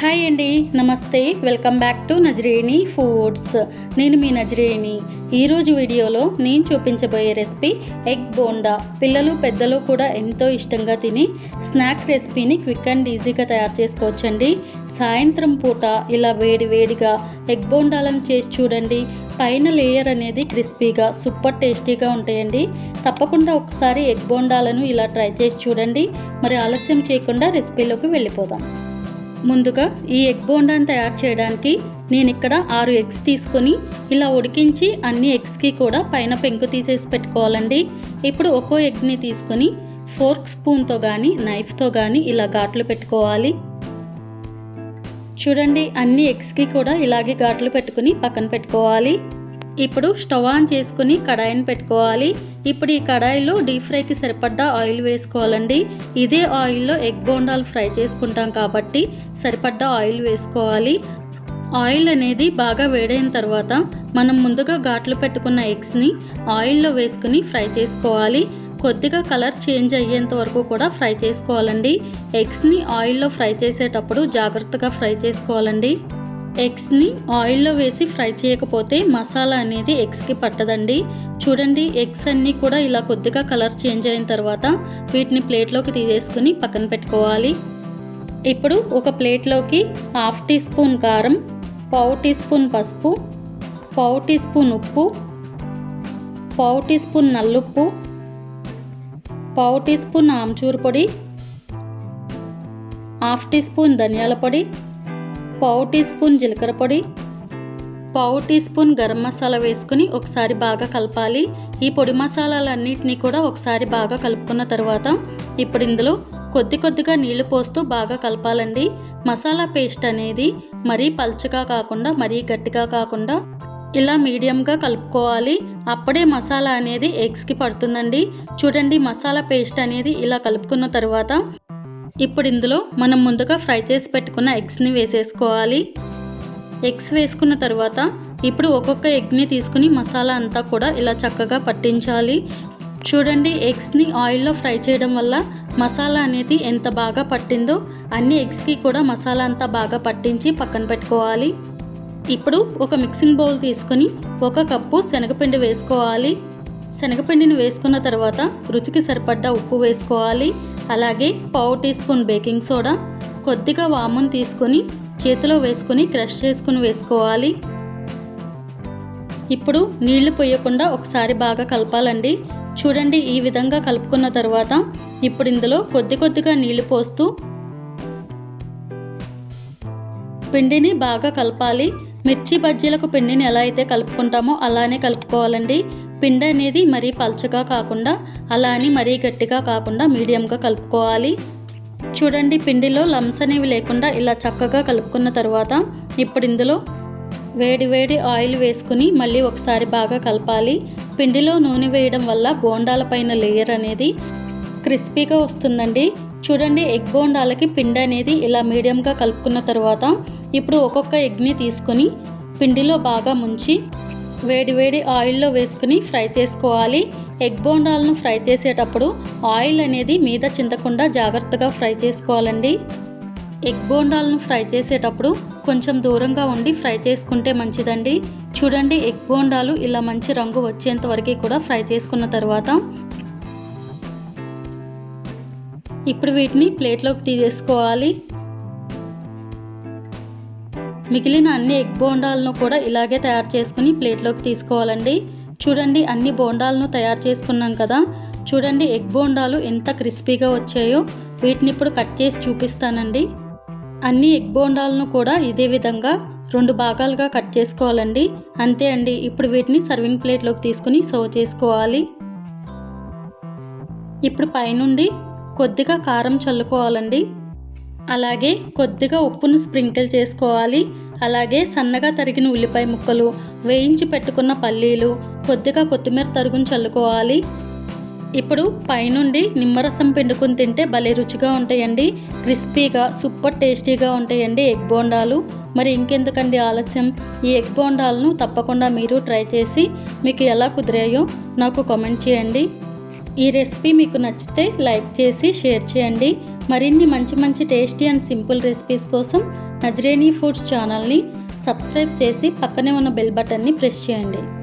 Hi అండి నమస్తే welcome back to Nazareni foods నేను మీ నజరేణి ఈరోజు వీడియోలో నేను చూపించబోయే రెసిపీ ఎగ్ బోండా. పిల్లలు పెద్దలు కూడా ఎంతో ఇష్టంగా తిని స్నాక్ రెసిపీని క్విక్ అండ్ ఈజీగా తయారు చేసుకోవచ్చండి. సాయంత్రం పూట ఇలా వేడి వేడిగా ఎగ్ బోండాలను చేసి చూడండి. పైన లేయర్ అనేది క్రిస్పీగా సూపర్ టేస్టీగా ఉంటాయండి. తప్పకుండా ఒకసారి ఎగ్ బోండాలను ఇలా ట్రై చేసి చూడండి. మరి ఆలస్యం చేయకుండా రెసిపీలోకి వెళ్ళిపోదాం. ముందుగా ఈ ఎగ్ బోండాని తయారు చేయడానికి నేను ఇక్కడ ఆరు ఎగ్స్ తీసుకొని ఇలా ఉడికించి అన్ని ఎగ్స్కి కూడా పైన పెంకు తీసేసి పెట్టుకోవాలండి. ఇప్పుడు ఒక్కో ఎగ్ని తీసుకొని ఫోర్క్ స్పూన్తో కానీ నైఫ్తో కానీ ఇలా ఘాట్లు పెట్టుకోవాలి. చూడండి అన్ని ఎగ్స్కి కూడా ఇలాగే ఘాట్లు పెట్టుకుని పక్కన పెట్టుకోవాలి. ఇప్పుడు స్టవ్ ఆన్ చేసుకుని కడాయిని పెట్టుకోవాలి. ఇప్పుడు ఈ కడాయిలో డీప్ ఫ్రైకి సరిపడ్డ ఆయిల్ వేసుకోవాలండి. ఇదే ఆయిల్లో ఎగ్ బోండాలు ఫ్రై చేసుకుంటాం కాబట్టి సరిపడ్డ ఆయిల్ వేసుకోవాలి. ఆయిల్ అనేది బాగా వేడైన తర్వాత మనం ముందుగా ఘాట్లు పెట్టుకున్న ఎగ్స్ని ఆయిల్లో వేసుకుని ఫ్రై చేసుకోవాలి. కొద్దిగా కలర్ చేంజ్ అయ్యేంత వరకు కూడా ఫ్రై చేసుకోవాలండి. ఎగ్స్ని ఆయిల్లో ఫ్రై చేసేటప్పుడు జాగ్రత్తగా ఫ్రై చేసుకోవాలండి. ఎగ్స్ని ఆయిల్లో వేసి ఫ్రై చేయకపోతే మసాలా అనేది ఎగ్స్కి పట్టదండి. చూడండి ఎగ్స్ అన్నీ కూడా ఇలా కొద్దిగా కలర్ చేంజ్ అయిన తర్వాత వీటిని ప్లేట్లోకి తీసేసుకుని పక్కన పెట్టుకోవాలి. ఇప్పుడు ఒక ప్లేట్లోకి హాఫ్ టీ స్పూన్ కారం పావు టీ స్పూన్ పసుపు పావు టీ స్పూన్ ఉప్పు పావు టీ స్పూన్ నల్లుప్పు పావు టీ స్పూన్ ఆమ్చూర్ పొడి హాఫ్ టీ స్పూన్ ధనియాల పొడి పావు టీ స్పూన్ జీలకర్ర పొడి పావు టీ స్పూన్ గరం మసాలా వేసుకుని ఒకసారి బాగా కలపాలి. ఈ పొడి మసాలాలన్నింటినీ కూడా ఒకసారి బాగా కలుపుకున్న తర్వాత ఇప్పుడు ఇందులో కొద్ది కొద్దిగా నీళ్ళు పోస్తూ బాగా కలపాలండి. మసాలా పేస్ట్ అనేది మరీ పల్చగా కాకుండా మరీ గట్టిగా కాకుండా ఇలా మీడియంగా కలుపుకోవాలి. అప్పుడే మసాలా అనేది ఎగ్స్కి పడుతుందండి. చూడండి మసాలా పేస్ట్ అనేది ఇలా కలుపుకున్న తర్వాత ఇప్పుడు ఇందులో మనం ముందుగా ఫ్రై చేసి పెట్టుకున్న ఎగ్స్ని వేసేసుకోవాలి. ఎగ్స్ వేసుకున్న తర్వాత ఇప్పుడు ఒక్కొక్క ఎగ్ని తీసుకుని మసాలా అంతా కూడా ఇలా చక్కగా పట్టించాలి. చూడండి ఎగ్స్ని ఆయిల్లో ఫ్రై చేయడం వల్ల మసాలా అనేది ఎంత బాగా పట్టిందో అన్ని ఎగ్స్కి కూడా మసాలా అంతా బాగా పట్టించి పక్కన పెట్టుకోవాలి. ఇప్పుడు ఒక మిక్సింగ్ బౌల్ తీసుకొని ఒక కప్పు శనగపిండి వేసుకోవాలి. శనగపిండిని వేసుకున్న తర్వాత రుచికి సరిపడ్డ ఉప్పు వేసుకోవాలి. అలాగే పావు టీ స్పూన్ బేకింగ్ సోడా కొద్దిగా వామును తీసుకొని చేతిలో వేసుకొని క్రష్ చేసుకుని వేసుకోవాలి. ఇప్పుడు నీళ్ళు పోయకుండా ఒకసారి బాగా కలపాలండి. చూడండి ఈ విధంగా కలుపుకున్న తర్వాత ఇప్పుడు ఇందులో కొద్ది కొద్దిగా నీళ్ళు పోస్తూ పిండిని బాగా కలపాలి. మిర్చి బజ్జీలకు పిండిని ఎలా అయితే కలుపుకుంటామో అలానే కలుపుకోవాలండి. పిండి అనేది మరీ పల్చగా కాకుండా అలా అని మరీ గట్టిగా కాకుండా మీడియంగా కలుపుకోవాలి. చూడండి పిండిలో లమ్స్ అనేవి లేకుండా ఇలా చక్కగా కలుపుకున్న తర్వాత ఇప్పుడు ఇందులో వేడి వేడి ఆయిల్ వేసుకుని మళ్ళీ ఒకసారి బాగా కలపాలి. పిండిలో నూనె వేయడం వల్ల బోండాల పైన లేయర్ అనేది క్రిస్పీగా వస్తుందండి. చూడండి ఎగ్ బోండాలకి పిండి అనేది ఇలా మీడియంగా కలుపుకున్న తర్వాత ఇప్పుడు ఒక్కొక్క ఎగ్ని తీసుకొని పిండిలో బాగా ముంచి వేడివేడి ఆయిల్లో వేసుకుని ఫ్రై చేసుకోవాలి. ఎగ్ బోండాలను ఫ్రై చేసేటప్పుడు ఆయిల్ అనేది మీద చింతకుండా జాగ్రత్తగా ఫ్రై చేసుకోవాలండి. ఎగ్ బోండాలను ఫ్రై చేసేటప్పుడు కొంచెం దూరంగా ఉండి ఫ్రై చేసుకుంటే మంచిదండి. చూడండి ఎగ్ బోండాలు ఇలా మంచి రంగు వచ్చేంత వరకు కూడా ఫ్రై చేసుకున్న తర్వాత ఇప్పుడు వీటిని ప్లేట్లోకి తీసేసుకోవాలి. మిగిలిన అన్ని ఎగ్ బోండాలను కూడా ఇలాగే తయారు చేసుకుని ప్లేట్లోకి తీసుకోవాలండి. చూడండి అన్ని బోండాలను తయారు చేసుకున్నాం కదా. చూడండి ఎగ్ బోండాలు ఎంత క్రిస్పీగా వచ్చాయో. వీటిని ఇప్పుడు కట్ చేసి చూపిస్తానండి. అన్ని ఎగ్ బోండాలను కూడా ఇదే విధంగా రెండు భాగాలుగా కట్ చేసుకోవాలండి. అంతే అండి ఇప్పుడు వీటిని సర్వింగ్ ప్లేట్లోకి తీసుకుని సర్వ్ చేసుకోవాలి. ఇప్పుడు పైనుండి కొద్దిగా కారం చల్లుకోవాలండి. అలాగే కొద్దిగా ఉప్పును స్ప్రింకిల్ చేసుకోవాలి. అలాగే సన్నగా తరిగిన ఉల్లిపాయ ముక్కలు వేయించి పెట్టుకున్న పల్లీలు కొద్దిగా కొత్తిమీర తరుగుని చల్లుకోవాలి. ఇప్పుడు పైనుండి నిమ్మరసం పిండుకుని తింటే భలే రుచిగా ఉంటాయండి. క్రిస్పీగా సూపర్ టేస్టీగా ఉంటాయండి ఎగ్ బోండాలు. మరి ఇంకెందుకండి ఆలస్యం? ఈ ఎగ్ బోండాలను తప్పకుండా మీరు ట్రై చేసి మీకు ఎలా కుదిరాయో నాకు కామెంట్ చేయండి. ఈ రెసిపీ మీకు నచ్చితే లైక్ చేసి షేర్ చేయండి. మరిన్ని మంచి మంచి టేస్టీ అండ్ సింపుల్ రెసిపీస్ కోసం నజరేనీ ఫుడ్స్ ఛానల్ని సబ్స్క్రైబ్ చేసి పక్కనే ఉన్న బెల్ బటన్ని ప్రెస్ చేయండి.